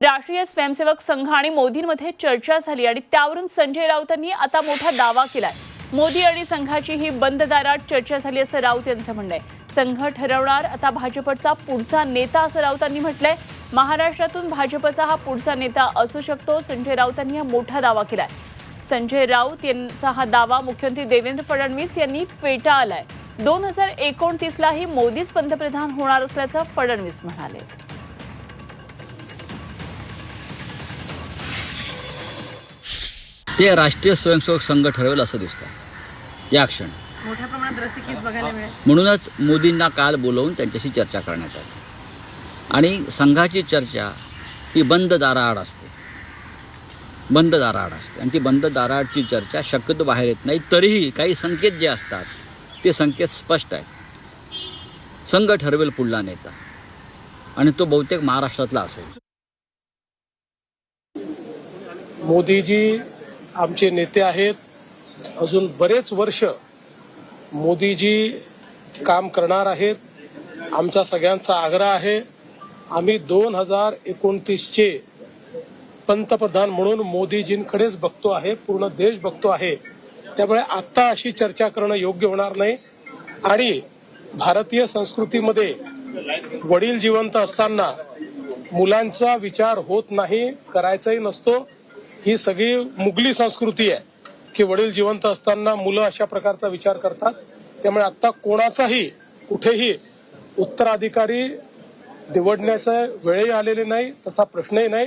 राष्ट्रीय स्वयंसेवक संघ आणि मोदींमध्ये चर्चा झाली आणि त्यावरून संजय राऊतांनी आता मोठा दावा केलाय. मोदी आणि संघाची ही बंद दारात चर्चा झाली असं राऊत यांचं म्हणणं आहे. संघ ठरवणार आता भाजपचा पुढचा नेता असं राऊतांनी म्हटलंय. महाराष्ट्रातून भाजपचा हा पुढचा नेता असू शकतो संजय राऊतांनी हा मोठा दावा केलाय. संजय राऊत यांचा हा दावा मुख्यमंत्री देवेंद्र फडणवीस यांनी फेटाळलाय. दोन हजार एकोणतीसलाही मोदीच पंतप्रधान होणार असल्याचं फडणवीस म्हणाले. ते राष्ट्रीय स्वयंसेवक संघ ठरवेल असं दिसतं या क्षणी. मोठ्या प्रमाणात रसिकीच बघायला मिळेल. म्हणूनच मोदींना काल बोलवून त्यांच्याशी चर्चा करण्यात आली. आणि संघाची चर्चा ही बंद दाराआड असते. बंद दाराआड असते. आणि ती बंद दाराआडची चर्चा शक्यतो बाहेर येत नाही. तरीही काही संकेत जे असतात ते संकेत स्पष्ट आहेत. संघ ठरवेल पुढला नेता. आणि तो बहुतेक महाराष्ट्रातला असेल. मोदीजी आमचे नेते आहेत. अजून बरेच वर्ष मोदीजी काम करणार आहेत. आमचा सगळ्यांचा आग्रह आहे. आम्ही दोन हजार एकोणतीसचे पंतप्रधान म्हणून मोदीजींकडेच बघतो आहे पूर्ण देश बघतो आहे. त्यामुळे आता अशी चर्चा करणं योग्य होणार नाही. आणि भारतीय संस्कृतीमध्ये वडील जिवंत असताना मुलांचा विचार होत नाही करायचाही नसतो. ही सगळी मुघली संस्कृती आहे की वडील जिवंत असताना मुलं अशा प्रकारचा विचार करतात. त्यामुळे आता कोणाचाही कुठेही उत्तराधिकारी निवडण्याचा वेळही आलेली नाही तसा प्रश्नही नाही.